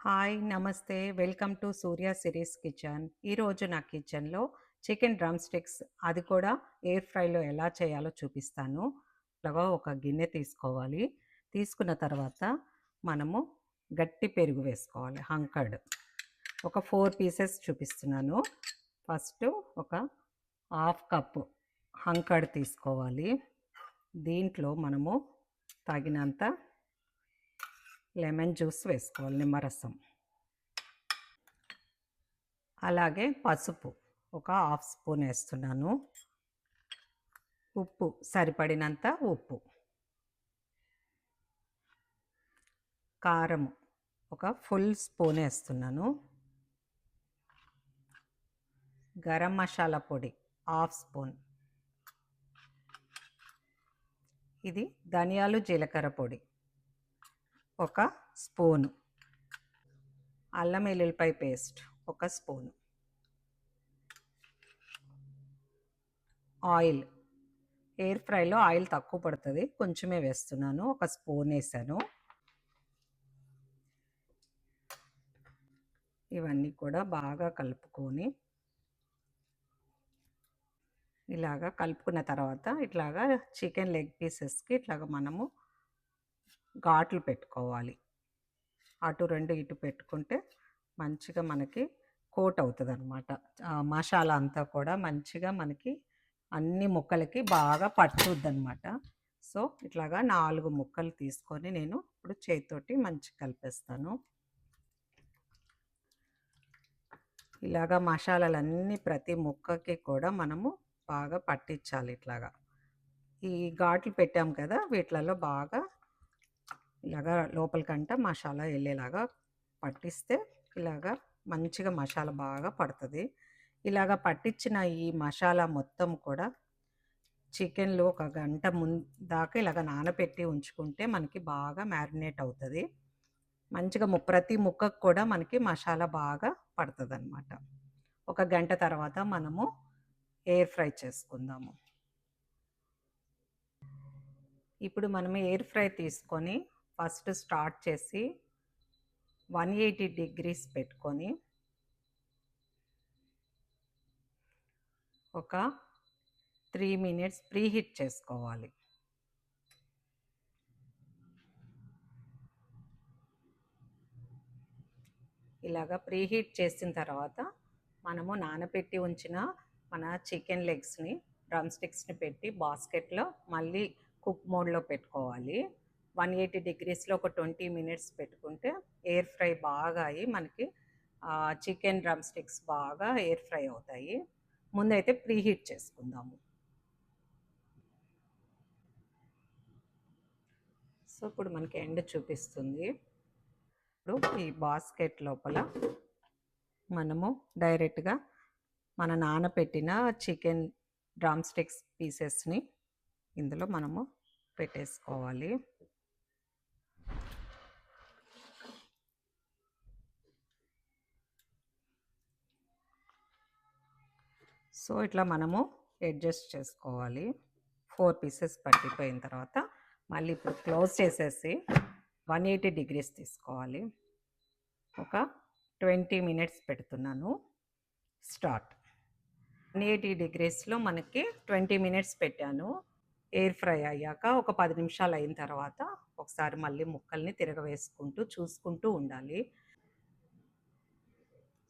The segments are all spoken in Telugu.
హాయ్ నమస్తే. Welcome to Surya series kitchen. ఈరోజు నా కిచెన్లో చికెన్ డ్రమ్ స్టిక్స్ అది కూడా ఎయిర్ ఫ్రైలో ఎలా చేయాలో చూపిస్తాను. అలాగా ఒక గిన్నె తీసుకోవాలి. తీసుకున్న తర్వాత మనము గట్టి పెరుగు వేసుకోవాలి హంకర్డ్. ఒక ఫోర్ పీసెస్ చూపిస్తున్నాను. ఫస్ట్ ఒక హాఫ్ కప్పు హంకర్డ్ తీసుకోవాలి. దీంట్లో మనము తగినంత లెమన్ జ్యూస్ వేసుకోవాలి నిమ్మరసం. అలాగే పసుపు ఒక హాఫ్ స్పూన్ వేస్తున్నాను. ఉప్పు సరిపడినంత ఉప్పు. కారం ఒక ఫుల్ స్పూన్ వేస్తున్నాను. గరం మసాలా పొడి హాఫ్ స్పూన్. ఇది ధనియాలు జీలకర్ర పొడి. ఒక స్పూను. అల్లం ఎల్లుల్లిపాయ పేస్ట్ ఒక స్పూను. ఆయిల్. ఎయిర్ ఫ్రైలో ఆయిల్ తక్కువ పడుతుంది. కొంచెమే వేస్తున్నాను. ఒక స్పూన్ వేసాను. ఇవన్నీ కూడా బాగా కలుపుకొని ఇలాగా కలుపుకున్న తర్వాత ఇట్లాగా చికెన్ లెగ్ పీసెస్కి ఇట్లాగా మనము ఘాట్లు పెట్టుకోవాలి. అటు రెండు ఇటు పెట్టుకుంటే మంచిగా మనకి కోట్ అవుతుంది అనమాట మసాలా అంతా కూడా మంచిగా మనకి అన్ని ముక్కలకి బాగా పట్టుద్ది అనమాట సో ఇట్లాగా నాలుగు ముక్కలు తీసుకొని నేను ఇప్పుడు చేతితోటి మంచిగా కలిపేస్తాను. ఇలాగా మసాలాలన్నీ ప్రతి ముక్కకి కూడా మనము బాగా పట్టించాలి ఇట్లాగా. ఈ ఘాట్లు పెట్టాం కదా వీటిలలో బాగా ఇలాగా లోపలికంట మసాలా వెళ్ళేలాగా పట్టిస్తే ఇలాగా మంచిగా మసాలా బాగా పడుతుంది. ఇలాగ పట్టించిన ఈ మసాలా మొత్తం కూడా చికెన్లో ఒక గంట ముందు దాకా ఇలాగ నానబెట్టి ఉంచుకుంటే మనకి బాగా మ్యారినేట్ అవుతుంది. మంచిగా ప్రతి ముక్కకు కూడా మనకి మసాలా బాగా పడుతుంది అనమాట ఒక గంట తర్వాత మనము ఎయిర్ ఫ్రై చేసుకుందాము. ఇప్పుడు మనం ఎయిర్ ఫ్రై తీసుకొని ఫస్ట్ స్టార్ట్ చేసి వన్ ఎయిటీ డిగ్రీస్ పెట్టుకొని ఒక త్రీ మినిట్స్ ప్రీ హీట్ చేసుకోవాలి. ఇలాగా ప్రీ హీట్ చేసిన తర్వాత మనము నానబెట్టి ఉంచిన మన చికెన్ లెగ్స్ని డ్రమ్ స్టిక్స్ని పెట్టి బాస్కెట్లో మళ్ళీ కుక్ మోడ్లో పెట్టుకోవాలి. వన్ ఎయిటీ డిగ్రీస్లో ఒక ట్వంటీ మినిట్స్ పెట్టుకుంటే ఎయిర్ ఫ్రై బాగా అయ్యి మనకి చికెన్ డ్రమ్ స్టిక్స్ బాగా ఎయిర్ ఫ్రై అవుతాయి. ముందైతే ప్రీ హీట్ చేసుకుందాము. సో ఇప్పుడు మనకి ఎండ్ చూపిస్తుంది. ఇప్పుడు ఈ బాస్కెట్ లోపల మనము డైరెక్ట్గా మన నానపెట్టిన చికెన్ డ్రమ్ స్టిక్స్ పీసెస్ని ఇందులో మనము పెట్టేసుకోవాలి. సో ఇట్లా మనము అడ్జస్ట్ చేసుకోవాలి. ఫోర్ పీసెస్ పట్టిపోయిన తర్వాత మళ్ళీ ఇప్పుడు క్లోజ్ చేసేసి వన్ ఎయిటీ డిగ్రీస్ తీసుకోవాలి. ఒక ట్వంటీ మినిట్స్ పెడుతున్నాను. స్టార్ట్. వన్ ఎయిటీ డిగ్రీస్లో మనకి ట్వంటీ మినిట్స్ పెట్టాను. ఎయిర్ ఫ్రై అయ్యాక ఒక పది నిమిషాలు అయిన తర్వాత ఒకసారి మళ్ళీ ముక్కల్ని తిరగవేసుకుంటూ చూసుకుంటూ ఉండాలి.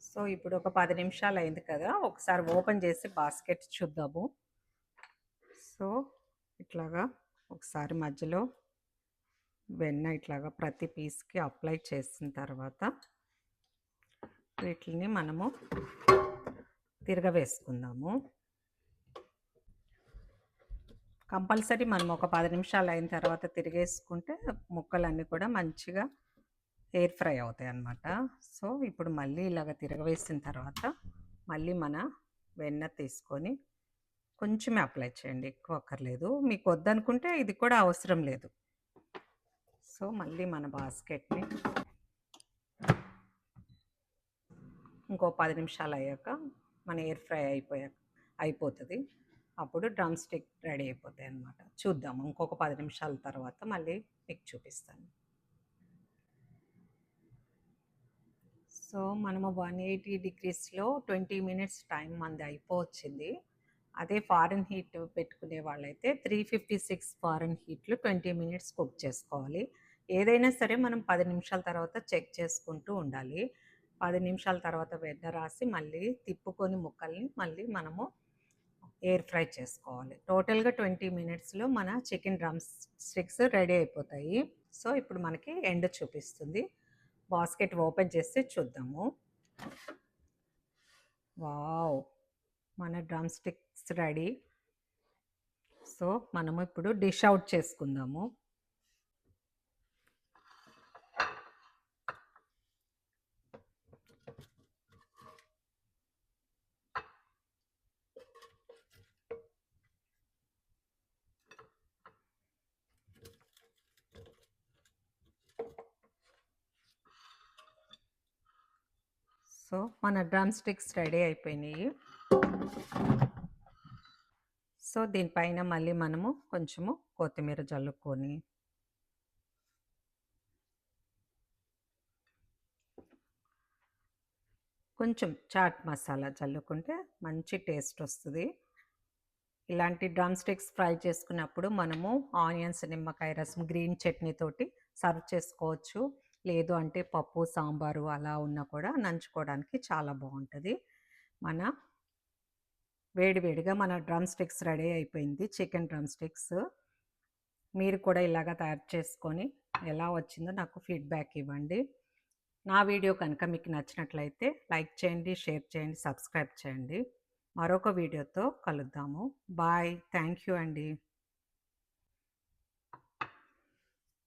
సో ఇప్పుడు ఒక పది నిమిషాలు అయింది కదా ఒకసారి ఓపెన్ చేసి బాస్కెట్ చూద్దాము. సో ఇట్లాగా ఒకసారి మధ్యలో వెన్న ఇట్లాగా ప్రతి పీస్కి అప్లై చేసిన తర్వాత వీటిని మనము తిరగవేసుకుందాము. కంపల్సరీ మనం ఒక పది నిమిషాలు అయిన తర్వాత తిరిగేసుకుంటే ముక్కలన్నీ కూడా మంచిగా ఎయిర్ ఫ్రై అవుతాయి అన్నమాట. సో ఇప్పుడు మళ్ళీ ఇలాగ తిరగవేసిన తర్వాత మళ్ళీ మన వెన్న తీసుకొని కొంచెమే అప్లై చేయండి ఎక్కువ అక్కర్లేదు. మీకు వద్దనుకుంటే ఇది కూడా అవసరం లేదు. సో మళ్ళీ మన బాస్కెట్ని ఇంకో పది నిమిషాలు అయ్యాక మన ఎయిర్ ఫ్రై అయిపోయాక అయిపోతుంది. అప్పుడు డ్రమ్ స్టిక్ రెడీ అయిపోతాయి అన్నమాట. చూద్దాం ఇంకొక పది నిమిషాల తర్వాత మళ్ళీ మీకు చూపిస్తాను. సో మనము వన్ ఎయిటీ డిగ్రీస్లో ట్వంటీ మినిట్స్ టైం మంది అయిపోవచ్చింది. అదే ఫారెన్ హీట్ పెట్టుకునే వాళ్ళైతే త్రీ ఫిఫ్టీ సిక్స్ ఫారెన్ హీట్లు ట్వంటీ మినిట్స్ కుక్ చేసుకోవాలి. ఏదైనా సరే మనం పది నిమిషాల తర్వాత చెక్ చేసుకుంటూ ఉండాలి. పది నిమిషాల తర్వాత వెన్న రాసి మళ్ళీ తిప్పుకొని ముక్కల్ని మళ్ళీ మనము ఎయిర్ ఫ్రై చేసుకోవాలి. టోటల్గా ట్వంటీ మినిట్స్లో మన చికెన్ డ్రమ్ స్టిక్స్ రెడీ అయిపోతాయి. సో ఇప్పుడు మనకి ఎండ్ చూపిస్తుంది. బాస్కెట్ ఓపెన్ చేసి చూద్దాము. వావ్! మన డ్రమ్ స్టిక్స్ రెడీ. సో మనము ఇప్పుడు డిష్ అవుట్ చేసుకుందాము. సో మన డ్రమ్ స్టిక్స్ రెడీ అయిపోయినాయి. సో దీనిపైన మళ్ళీ మనము కొంచెము కొత్తిమీర జల్లుకొని కొంచెం చాట్ మసాలా చల్లుకుంటే మంచి టేస్ట్ వస్తుంది. ఇలాంటి డ్రమ్ స్టిక్స్ ఫ్రై చేసుకున్నప్పుడు మనము ఆనియన్స్ నిమ్మకాయ రసం గ్రీన్ చట్నీతోటి సర్వ్ చేసుకోవచ్చు. లేదు అంటే పప్పు సాంబారు అలా ఉన్నా కూడా నంచుకోవడానికి చాలా బాగుంటుంది. మన వేడివేడిగా మన డ్రమ్ స్టిక్స్ రెడీ అయిపోయింది. Chicken drumsticks. మీరు కూడా ఇలాగా తయారు చేసుకొని ఎలా వచ్చిందో నాకు ఫీడ్బ్యాక్ ఇవ్వండి. నా వీడియో కనుక మీకు నచ్చినట్లయితే లైక్ చేయండి షేర్ చేయండి సబ్స్క్రైబ్ చేయండి. మరొక వీడియోతో కలుద్దాము. బాయ్. థ్యాంక్ యూ అండి.